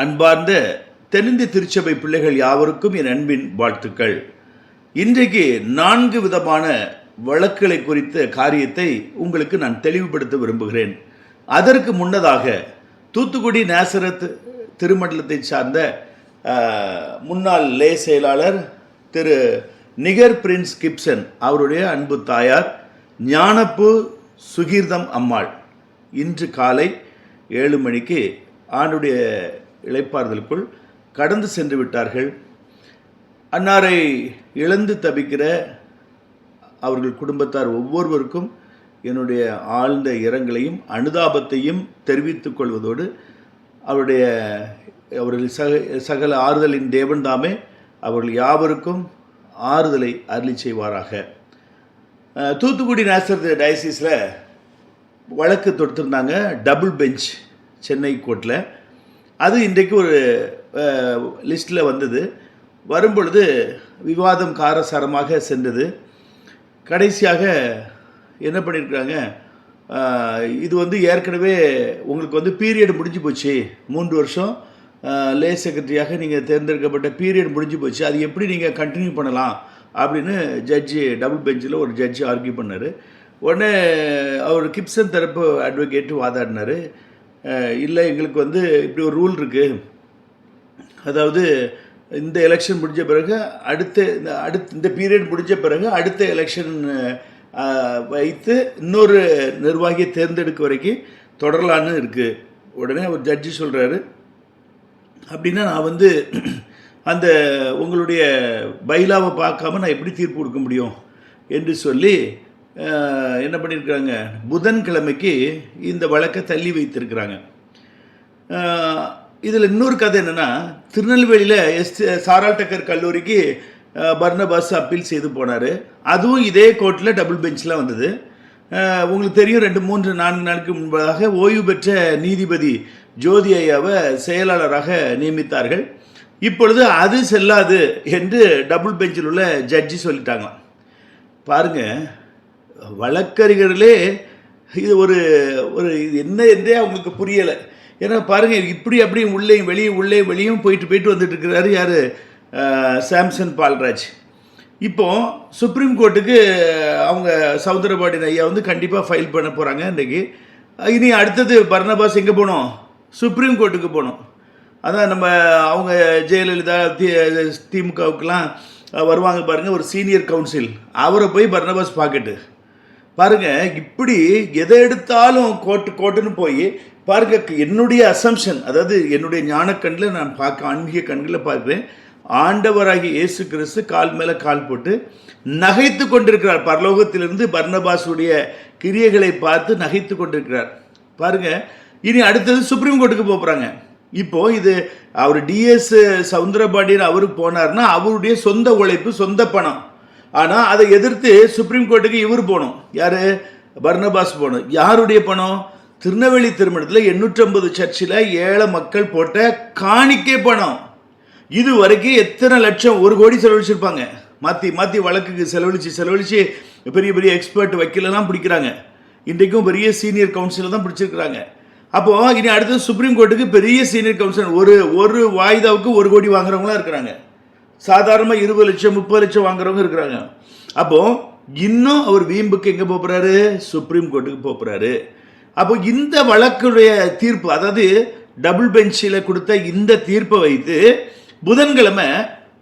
அன்பார்ந்த தென்னிந்திய திருச்சபை பிள்ளைகள் யாவருக்கும் என் அன்பின் வாழ்த்துக்கள். இன்றைக்கு நான்கு விதமான வழக்குகளை குறித்த காரியத்தை உங்களுக்கு நான் தெளிவுபடுத்த விரும்புகிறேன். அதற்கு முன்னதாக தூத்துக்குடி நேசரத் திருமண்டலத்தை சார்ந்த முன்னாள் லே செயலாளர் திரு நிகர் பிரின்ஸ் கிப்சன் அவருடைய அன்பு தாயார் ஞானப்பு சுகீர்தம் அம்மாள். இன்று காலை ஏழு மணிக்கு ஆண்டுடைய இளைப்பாறுதலுக்குள் கடந்து சென்று விட்டார்கள். அன்னாரை இழந்து தவிக்கிற அவர்கள் குடும்பத்தார் ஒவ்வொருவருக்கும் என்னுடைய ஆழ்ந்த இரங்கலையும் அனுதாபத்தையும் தெரிவித்துக் கொள்வதோடு அவருடைய அவர்கள் சக சகல ஆறுதலின் தேவன் தாமே அவர்கள் யாவருக்கும் ஆறுதலை அருளி செய்வாராக. தூத்துக்குடி நேசர் டயசிஸில் வழக்கு தொடுத்திருந்தாங்க டபுள் பெஞ்ச் சென்னை கோர்ட்டில் அது இன்றைக்கு ஒரு லிஸ்ட்டில் வந்தது. வரும்பொழுது விவாதம் காரசாரமாக சென்றது. கடைசியாக என்ன பண்ணியிருக்காங்க இது வந்து ஏற்கனவே உங்களுக்கு வந்து பீரியட் முடிஞ்சு போச்சு. மூன்று வருஷம். லே செக்ரட்டரியாக நீங்கள் தேர்ந்தெடுக்கப்பட்ட பீரியட் முடிஞ்சு போச்சு. அது எப்படி நீங்கள் கண்டினியூ பண்ணலாம்? அப்படின்னு ஜட்ஜி டபுள் பெஞ்சில் ஒரு ஜட்ஜி ஆர்கியூ பண்ணார். உடனே அவர் கிப்சன் தரப்பு அட்வொகேட்டு வாதாடினார். இல்லை எங்களுக்கு வந்து இப்படி ஒரு ரூல் இருக்குது அதாவது இந்த எலெக்ஷன் முடிஞ்ச பிறகு அடுத்த இந்த அடுத்த இந்த பீரியட் முடிஞ்ச பிறகு அடுத்த எலெக்ஷன் வைத்து இன்னொரு நிர்வாகியை தேர்ந்தெடுக்க வரைக்கும் தொடரலான்னு இருக்குது உடனே அவர் ஜட்ஜி சொல்கிறாரு அப்படின்னா நான் வந்து அந்த உங்களுடைய பைலாவை பார்க்காம நான் எப்படி தீர்ப்பு கொடுக்க முடியும்? என்று சொல்லி என்ன பண்ணியிருக்காங்க புதன்கிழமைக்கு இந்த வழக்கை தள்ளி வைத்திருக்கிறாங்க. இதில் இன்னொரு கதை என்னென்னா திருநெல்வேலியில் எஸ் சாரால் டக்கர் கல்லூரிக்கு பர்னபாஸ் அப்பீல் செய்து போனார். அதுவும் இதே கோர்ட்டில் டபுள் பெஞ்செலாம் வந்தது. உங்களுக்கு தெரியும் ரெண்டு மூன்று நான்கு நாளுக்கு முன்பதாக ஓய்வு பெற்ற நீதிபதி ஜோதி ஐயாவை செயலாளராக நியமித்தார்கள். இப்பொழுது அது செல்லாது என்று டபுள் பெஞ்சில் உள்ள ஜட்ஜி சொல்லிட்டாங்களாம். பாருங்க வழக்கறிஞர்களே இது ஒரு ஒரு இது என்ன என்றே அவங்களுக்கு புரியலை. ஏன்னா பாருங்கள் இப்படி அப்படியே உள்ளேயும் வெளியே உள்ளே வெளியும் போயிட்டு போயிட்டு வந்துட்டு இருக்கிறாரு யார்? சாம்சன் பால்ராஜ். இப்போ சுப்ரீம் கோர்ட்டுக்கு அவங்க சவுந்தரபாடின் ஐயா வந்து கண்டிப்பாக ஃபைல் பண்ண போகிறாங்க இன்றைக்கி. இனி அடுத்தது பர்னபாஸ் எங்கே போகணும் சுப்ரீம் கோர்ட்டுக்கு போகணும் அதான் நம்ம அவங்க ஜெயலலிதா தி திமுகவுக்கெலாம் வருவாங்க பாருங்கள் ஒரு சீனியர் கவுன்சில். அவரை போய் பர்னபாஸ் பாக்கெட்டு பாருங்க இப்படி எதை எடுத்தாலும் கோட்டு கோட்டுன்னு போய் பாருங்க என்னுடைய அசம்ஷன் அதாவது என்னுடைய ஞானக்கண்ணில் நான் பார்க்க ஆன்மீக கண்களில் பார்க்குறேன் ஆண்டவராகி இயேசு கிறிஸ்து கால் மேலே கால் போட்டு நகைத்து கொண்டிருக்கிறார். பரலோகத்திலிருந்து பர்ணபாஸுடைய கிரியைகளை பார்த்து நகைத்து கொண்டிருக்கிறார். பாருங்க இனி அடுத்தது சுப்ரீம் கோர்ட்டுக்கு போகிறாங்க இப்போ இது அவர் டிஎஸ் சவுந்தரபாண்டியன் அவருக்கு போனார்னா அவருடைய சொந்த உழைப்பு சொந்த பணம். ஆனால் அதை எதிர்த்து சுப்ரீம் கோர்ட்டுக்கு இவர் போகணும் யார்? பர்னபாஸ் போகணும் யாருடைய பணம் திருநெல்வேலி திருமணத்தில் எண்ணூற்றம்பது சர்ச்சில் ஏழை மக்கள் போட்ட காணிக்கை பணம். இது வரைக்கும் எத்தனை லட்சம் ஒரு கோடி செலவழிச்சிருப்பாங்க. மாற்றி மாற்றி வழக்குக்கு செலவழித்து செலவழித்து பெரிய பெரிய எக்ஸ்பர்ட் வக்கீலெல்லாம் பிடிக்கிறாங்க. இன்றைக்கும் பெரிய சீனியர் கவுன்சிலில் தான் பிடிச்சிருக்கிறாங்க. அப்போ இனி அடுத்தது சுப்ரீம் கோர்ட்டுக்கு பெரிய சீனியர் கவுன்சில் ஒரு ஒரு வாய்தாவுக்கு ஒரு கோடி வாங்குறவங்களாம் இருக்கிறாங்க. சாதாரணமாக இருபது லட்சம் முப்பது லட்சம் வாங்குறவங்க இருக்கிறாங்க. அப்போ இன்னும் அவர் வீம்புக்கு எங்கே போகிறாரு சுப்ரீம் கோர்ட்டுக்கு போகிறாரு அப்போ இந்த வழக்குடைய தீர்ப்பு அதாவது டபுள் பெஞ்சில் கொடுத்த இந்த தீர்ப்பை வைத்து புதன்கிழமை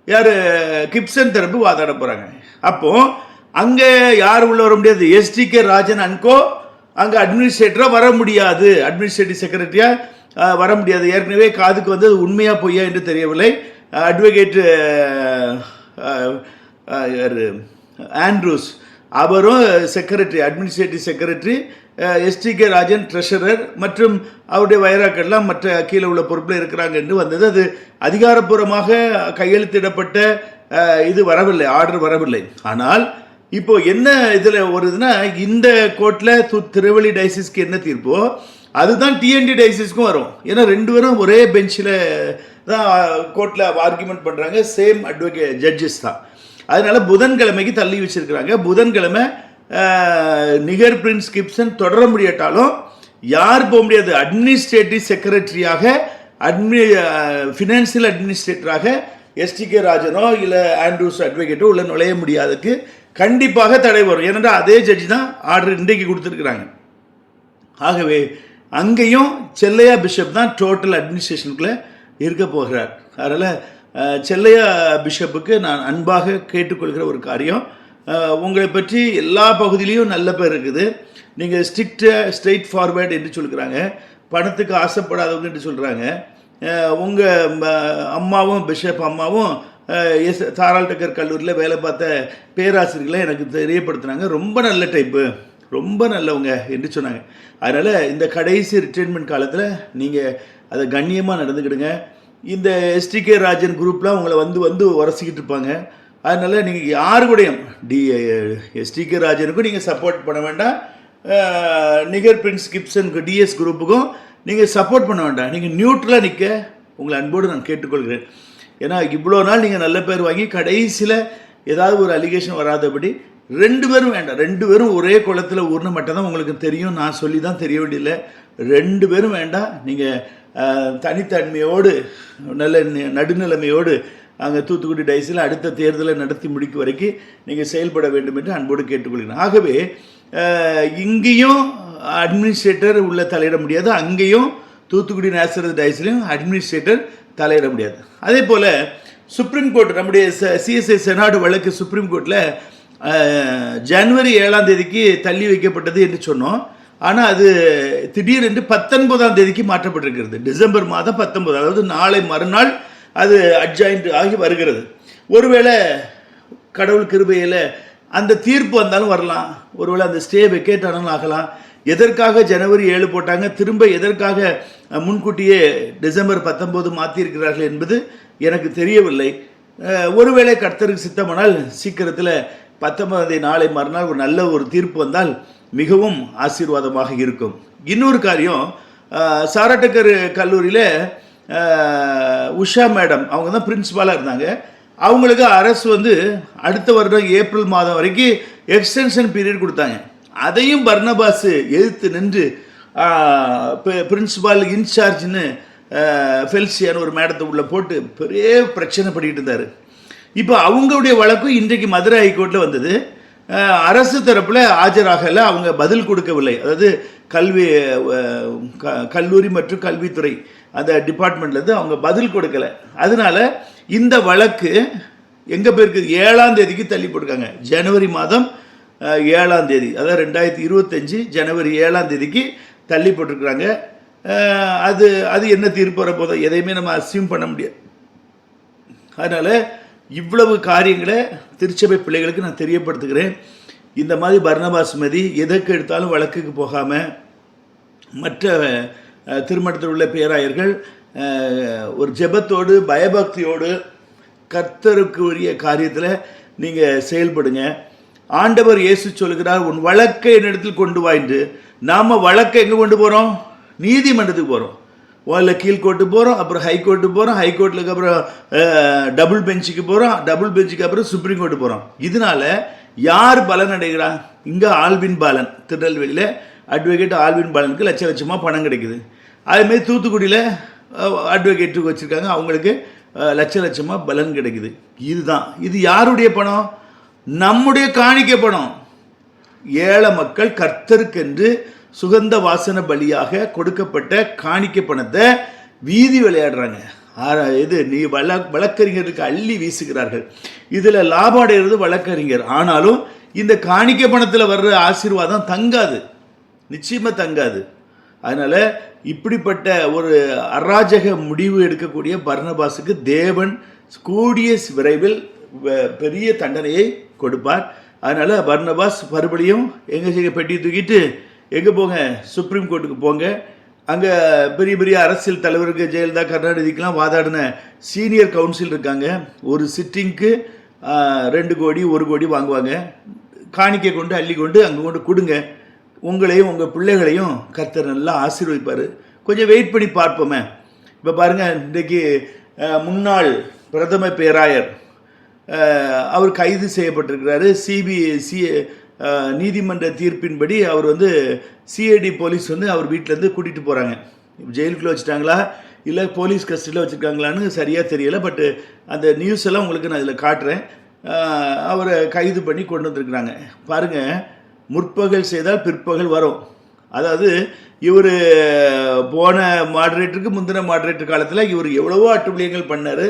யார் கிப்சன் தரப்பு வாதாட போகிறாங்க அப்போ அங்கே யார் உள்ள வர முடியாது? எஸ்டிகே ராஜன் அன்கோ அங்கே அட்மினிஸ்ட்ரேட்டராக வர முடியாது. அட்மினிஸ்ட்ரேட்டிவ் செக்ரட்டரியாக வர முடியாது. ஏற்கனவே காதுக்கு வந்து அது உண்மையாக பொய்யா என்று தெரியவில்லை. அட்வொகேட்டு யார்? ஆண்ட்ரூஸ். அவரும் secretary administrative secretary STK Rajan treasurer மற்றும் அவருடைய வைராக்கள்லாம் மற்ற கீழே உள்ள பொறுப்பில் இருக்கிறாங்க என்று வந்தது. அது அதிகாரப்பூர்வமாக கையெழுத்திடப்பட்ட இது வரவில்லை ஆர்டர் வரவில்லை. ஆனால் இப்போ என்ன இதில் ஒரு இதுனா இந்த கோர்ட்டில் து திருவள்ளி டைசிஸ்க்கு என்ன தீர்ப்போ அதுதான் டிஎன்டி டைசிஸ்க்கும் வரும். ஏன்னா ரெண்டு பேரும் ஒரே பெஞ்சில் தான் கோர்ட்டில் ஆர்குமெண்ட் பண்ணுறாங்க சேம் அட்வொகேட் ஜட்ஜஸ் தான். அதனால் புதன்கிழமைக்கு தள்ளி வச்சுருக்கிறாங்க. புதன்கிழமை நிகர் பிரின்ஸ் கிப்சன் தொடர முடியாட்டாலும் யார் போக முடியாது. அட்மினிஸ்ட்ரேட்டிவ் செக்ரட்டரியாக அட்மி ஃபினான்சியல் அட்மினிஸ்ட்ரேட்டராக எஸ்டிகே ராஜனோ இல்லை ஆண்ட்ரூஸ் அட்வொகேட்டோ உள்ள நுழைய முடியாததுக்கு கண்டிப்பாக தடை வரும். ஏனென்றால் அதே ஜட்ஜி தான் ஆர்டர் இன்றைக்கு கொடுத்துருக்குறாங்க. ஆகவே அங்கேயும் செல்லையா பிஷப் தான் டோட்டல் அட்மினிஸ்ட்ரேஷனுக்குள்ளே இருக்க போகிறார். அதனால் செல்லையா பிஷப்புக்கு நான் அன்பாக கேட்டுக்கொள்கிற ஒரு காரியம். உங்களை பற்றி எல்லா பகுதியிலையும் நல்ல பேர் இருக்குது. நீங்கள் ஸ்ட்ரிக்ட் ஸ்ட்ரெயிட் ஃபார்வேர்டு என்று சொல்கிறாங்க. பணத்துக்கு ஆசைப்படாதவங்க என்று சொல்கிறாங்க உங்கள் அம்மாவும் பிஷப் அம்மாவும் எஸ் தாராள் டக்கர் கல்லூரியில் வேலை பார்த்த பேராசிரியர்களை எனக்கு தெரியப்படுத்துனாங்க. ரொம்ப நல்ல டைப்பு ரொம்ப நல்லவங்க என்று சொன்னாங்க. அதனால் இந்த கடைசி ரிட்டைர்மெண்ட் காலத்தில் நீங்கள் அதை கண்ணியமாக நடந்துக்கிடுங்க. இந்த எஸ்டிகே ராஜன் குரூப்லாம் உங்களை வந்து வந்து உரசிக்கிட்டு இருப்பாங்க. அதனால் நீங்கள் யாரு கூடயும் டி எஸ்டிகே ராஜனுக்கும் நீங்கள் சப்போர்ட் பண்ண வேண்டாம். நிகர் பிரின்ஸ் கிப்சனுக்கு டிஎஸ் குரூப்புக்கும் நீங்கள் சப்போர்ட் பண்ண வேண்டாம். நீங்கள் நியூட்ரலாக நிற்க உங்களை அன்போடு நான் கேட்டுக்கொள்கிறேன். ஏன்னா இவ்வளோ நாள் நீங்கள் நல்ல பேர் வாங்கி கடைசியில் ஏதாவது ஒரு அலிகேஷன் வராதபடி ரெண்டு பேரும் வேண்டாம். ரெண்டு பேரும் ஒரே குளத்தில் ஊர்ன மட்டும் தான் உங்களுக்கு தெரியும் நான் சொல்லி தான் தெரிய வேண்டியதில்லை. ரெண்டு பேரும் வேண்டாம். நீங்கள் தனித்தன்மையோடு நல்ல நடுநிலைமையோடு அங்கே தூத்துக்குடி டைஸில் அடுத்த தேர்தலை நடத்தி முடிக்கும் வரைக்கும் நீங்கள் செயல்பட வேண்டும் என்று அன்போடு கேட்டுக்கொள்கிறேன். ஆகவே இங்கேயும் அட்மினிஸ்ட்ரேட்டர் உள்ள தலையிட முடியாது. அங்கேயும் தூத்துக்குடி நேசரத் டைஸ்லையும் அட்மினிஸ்ட்ரேட்டர் தலையிட முடியாது. அதே போல் சுப்ரீம் கோர்ட் நம்முடைய சிஎஸ்ஐ செனாடு வழக்கு சுப்ரீம் கோர்ட்டில் ஜனவரி ஏழாம் தேதிக்கு தள்ளி வைக்கப்பட்டது என்று சொன்னோம். ஆனால் அது திடீரென்று பத்தொன்பதாம் தேதிக்கு மாற்றப்பட்டிருக்கிறது. டிசம்பர் மாதம் பத்தொன்பது அதாவது நாளை மறுநாள் அது அட்ஜாயிண்ட் ஆகி வருகிறது. ஒருவேளை கடவுள் கிருபையில் அந்த தீர்ப்பு வந்தாலும் வரலாம். ஒருவேளை அந்த ஸ்டே வெக்கேட் ஆனாலும் ஆகலாம். எதற்காக ஜனவரி ஏழு போட்டாங்க? திரும்ப எதற்காக முன்கூட்டியே டிசம்பர் பத்தொம்போது மாற்றியிருக்கிறார்கள் என்பது எனக்கு தெரியவில்லை. ஒருவேளை கர்த்தருக்கு சித்தமானால் சீக்கிரத்தில் பத்தொன்பதாம் தேதி நாளை மறுநாள் ஒரு நல்ல ஒரு தீர்ப்பு வந்தால் மிகவும் ஆசீர்வாதமாக இருக்கும். இன்னொரு காரியம் அஹ், சாரட்டக்கர் கல்லூரியில் உஷா மேடம் அவங்க தான் பிரின்சிபாலாக இருந்தாங்க. அவங்களுக்கு அரசு வந்து அடுத்த வருடம் ஏப்ரல் மாதம் வரைக்கும் எக்ஸ்டென்ஷன் பீரியட் கொடுத்தாங்க. அதையும் பர்னபாஸ் எதிர்த்து நின்று பிரின்சிபால் இன்சார்ஜ்னு ஃபெல்சியான ஒரு மேடத்தை உள்ளே போட்டு பெரிய பிரச்சனை பண்ணிக்கிட்டு இருந்தார். இப்போ அவங்களுடைய வழக்கும் இன்றைக்கு மதுரை ஹைகோர்ட்டில் வந்தது. அரசு தரப்பில் ஆஜராகலை அவங்க பதில் கொடுக்கவில்லை. அதாவது கல்வி க- கல்லூரி மற்றும் கல்வித்துறை அந்த டிபார்ட்மெண்ட்லேருந்து அவங்க பதில் கொடுக்கல. அதனால இந்த வழக்கு எங்கே போயிருக்கு ஏழாம் தேதிக்கு தள்ளி போட்டிருக்காங்க. ஜனவரி மாதம் ஏழாம் தேதி. அதாவது ரெண்டாயிரத்தி இருபத்தஞ்சி ஜனவரி ஏழாம் தேதிக்கு தள்ளி போட்டிருக்கிறாங்க. அது அது என்ன தீர்ப்பு வரப்போதோ எதையுமே நம்ம அசியூம் பண்ண முடியாது. அதனால் இவ்வளவு காரியங்களை திருச்சபை பிள்ளைகளுக்கு நான் தெரியப்படுத்துகிறேன். இந்த மாதிரி பர்ணபாஸ் மதி எதற்கு எடுத்தாலும் வழக்குக்கு போகாமல் மற்ற திருமணத்தில் உள்ள பேராயர்கள் ஒரு ஜெபத்தோடு பயபக்தியோடு கர்த்தருக்கு உரிய காரியத்தில் நீங்கள் செயல்படுங்க. ஆண்டவர் இயேசு சொல்கிறார் உன் வழக்கை என்னிடத்தில் கொண்டு வா என்று. நாம் வழக்கை எங்கே கொண்டு போகிறோம் நீதிமன்றத்துக்கு போகிறோம் முதல்ல கீழ்கோர்ட்டு போகிறோம் அப்புறம் ஹைகோர்ட்டு போகிறோம் ஹைகோர்ட்டுக்கு அப்புறம் டபுள் பெஞ்சுக்கு போகிறோம் டபுள் பெஞ்சுக்கு அப்புறம் சுப்ரீம் கோர்ட்டு போகிறோம் இதனால யார் பலன் அடைகிறா? இங்கே ஆல்வின் பாலன் திருநெல்வேலியில் அட்வொகேட் ஆல்வின் பாலனுக்கு லட்ச லட்சமாக பணம் கிடைக்குது. அதேமாரி தூத்துக்குடியில் அட்வொகேட்டுக்கு வச்சுருக்காங்க அவங்களுக்கு லட்ச லட்சமாக பலன் கிடைக்குது. இதுதான். இது யாருடைய பணம்? நம்முடைய காணிக்கை பணம். ஏழை மக்கள் கர்த்தருக்கென்று சுகந்த வாசன பலியாக கொடுக்கப்பட்ட காணிக்க பணத்தை வீதி விளையாடுறாங்க. இது நீ வழ வழக்கறிஞருக்கு அள்ளி வீசுகிறார்கள். இதில் லாபம் அடைகிறது வழக்கறிஞர். ஆனாலும் இந்த காணிக்க பணத்தில் வர்ற ஆசீர்வாதம் தங்காது. நிச்சயமாக தங்காது. அதனால் இப்படிப்பட்ட ஒரு அராஜக முடிவு எடுக்கக்கூடிய பர்ணபாஸுக்கு தேவன் கூடிய விரைவில் பெரிய தண்டனையை கொடுப்பார். அதனால் பர்ணபாஸ் மறுபடியும் எங்கே செய்ய பெட்டி தூக்கிட்டு எங்கே போங்க? சுப்ரீம் கோர்ட்டுக்கு போங்க. அங்கே பெரிய பெரிய அரசியல் தலைவருக்கு ஜெயலலிதா கருணாநிதிக்கெலாம் வாதாடின சீனியர் கவுன்சில் இருக்காங்க. ஒரு சிட்டிங்க்கு ரெண்டு கோடி ஒரு கோடி வாங்குவாங்க. காணிக்கை கொண்டு அள்ளி கொண்டு அங்கே கொண்டு கொடுங்க. உங்களையும் உங்கள் பிள்ளைகளையும் கர்த்தர் நல்லா ஆசீர்வதிப்பார். கொஞ்சம் வெயிட் பண்ணி பார்ப்போமே. இப்போ பாருங்கள் இன்றைக்கு முன்னாள் பிரதம பேராயர் அவர் கைது செய்யப்பட்டிருக்கிறாரு. சிபிசி நீதிமன்ற தீர்ப்பின்படி அவர் வந்து சிஐடி போலீஸ் வந்து அவர் வீட்டிலேருந்து கூட்டிகிட்டு போகிறாங்க ஜெயிலுக்குள்ளே வச்சுட்டாங்களா? இல்லை போலீஸ் கஸ்டடியில் வச்சுருக்காங்களான்னு சரியாக தெரியலை பட்டு அந்த நியூஸ் எல்லாம் உங்களுக்கு நான் இதில் காட்டுறேன். அவரை கைது பண்ணி கொண்டு வந்திருக்கிறாங்க. பாருங்கள் முற்பகல் செய்தால் பிற்பகல் வரும். அதாவது இவர் போன மாடரேட்டருக்கு முந்தின மாடரேட்டர் காலத்தில் இவர் எவ்வளவோ அட்டுப்பிளியங்கள் பண்ணார்.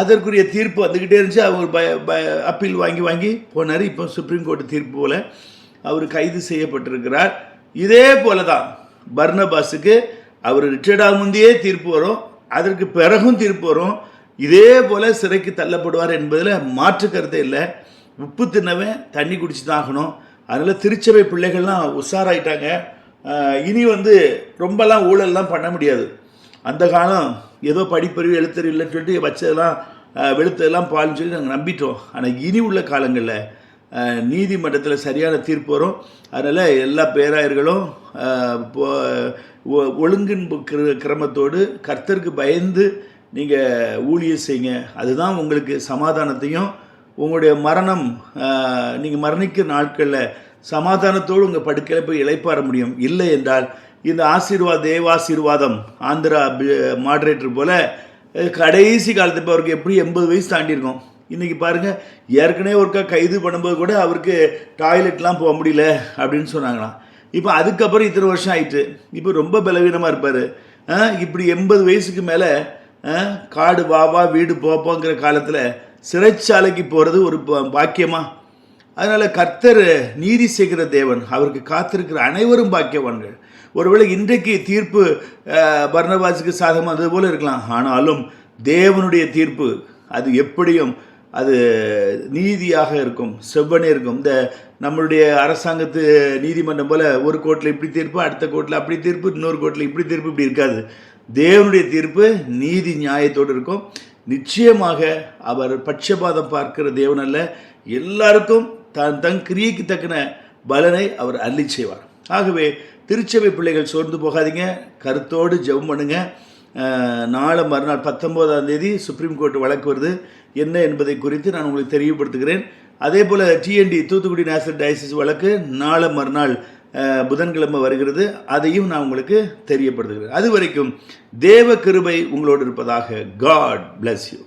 அதற்குரிய தீர்ப்பு வந்துக்கிட்டே இருந்துச்சு. அவர் பய பய அப்பீல் வாங்கி வாங்கி போனார். இப்போ சுப்ரீம் கோர்ட்டு தீர்ப்பு போல் அவர் கைது செய்யப்பட்டிருக்கிறார். இதே போல தான் பர்னபாஸுக்கு அவர் ரிட்டையர்ட் முந்தையே தீர்ப்பு வரும். அதற்கு பிறகும் தீர்ப்பு வரும். இதே போல் சிறைக்கு தள்ளப்படுவார் என்பதில் மாற்று கருத்தே இல்லை. உப்பு தின்னவன் தண்ணி குடிச்சு தான் ஆகணும். அதனால் திருச்சபை பிள்ளைகள்லாம் உஷாராயிட்டாங்க. இனி வந்து ரொம்பலாம் ஊழல்லாம் பண்ண முடியாது. அந்த காலம் ஏதோ படிப்பறிவு எழுத்தறிவு இல்லைன்னு சொல்லிட்டு வச்சதெல்லாம் வெளுத்ததெல்லாம் பால்னு சொல்லி நாங்கள் நம்பிட்டோம். ஆனால் இனி உள்ள காலங்களில் நீதிமன்றத்தில் சரியான தீர்ப்பு வரும். அதனால் எல்லா பேராயர்களும் ஒ- ஒழுங்கின் கிர- கிரமத்தோடு கர்த்தருக்கு பயந்து நீங்கள் ஊழியர் செய்யுங்க. அதுதான் உங்களுக்கு சமாதானத்தையும் உங்களுடைய மரணம் நீங்கள் மரணிக்கிற நாட்களில் சமாதானத்தோடு உங்கள் படுக்கையில் போய் இழைப்பாற முடியும். இல்லை என்றால் இந்த ஆசீர்வாத தேவாசீர்வாதம் ஆந்திரா மாடரேட்டர் போல் கடைசி காலத்து இப்போ அவருக்கு எப்படி எண்பது வயசு தாண்டியிருக்கோம். இன்றைக்கி பாருங்கள் ஏற்கனவே ஒருக்கா கைது பண்ணும்போது கூட அவருக்கு டாய்லெட்லாம் போக முடியல அப்படின்னு சொன்னாங்களாம். இப்போ அதுக்கப்புறம் இத்தனை வருஷம் ஆயிட்டு இப்போ ரொம்ப பலவீனமாக இருப்பார். இப்படி எண்பது வயசுக்கு மேலே காடு வா வா வீடு போப்போங்கிற காலத்தில் சிறைச்சாலைக்கு போகிறது ஒரு பா- பாக்கியமா? அதனால் கர்த்தர் நீதி செய்கிற தேவன் அவருக்கு காத்திருக்கிற அனைவரும் பாக்கியவான்கள். ஒருவேளை இன்றைக்கு தீர்ப்பு அஹ், சாதகம் அது போல இருக்கலாம். ஆனாலும் தேவனுடைய தீர்ப்பு அது எப்படியும் அது நீதியாக இருக்கும் செவ்வனே இருக்கும். இந்த நம்மளுடைய அரசாங்கத்து நீதிமன்றம் போல ஒரு கோர்ட்டில் இப்படி தீர்ப்பு அடுத்த கோர்ட்டில் அப்படி தீர்ப்பு இன்னொரு கோர்ட்டில் இப்படி தீர்ப்பு இப்படி இருக்காது. தேவனுடைய தீர்ப்பு நீதி நியாயத்தோடு இருக்கும். நிச்சயமாக அவர் பட்சபாதம் பார்க்கிற தேவன் அல்ல. எல்லாருக்கும் தன் தன் கிரியைக்கு தக்கன பலனை அவர் அள்ளி செய்வார். ஆகவே திருச்சபை பிள்ளைகள் சோர்ந்து போகாதீங்க. கருத்தோடு ஜெபம் பண்ணுங்க. நாளை மறுநாள் பத்தொம்போதாம் தேதி சுப்ரீம் கோர்ட் வழக்கு வருது. என்ன என்பதை குறித்து நான் உங்களுக்கு தெரியப்படுத்துகிறேன். அதே போல் டிஎன்டி தூத்துக்குடி நேஷனல் டயசிஸ் வழக்கு நாளை மறுநாள் புதன்கிழமை வருகிறது. அதையும் நான் உங்களுக்கு தெரியப்படுத்துகிறேன். அது வரைக்கும் தேவ கிருபை உங்களோடு இருப்பதாக காட் பிளஸ் யூ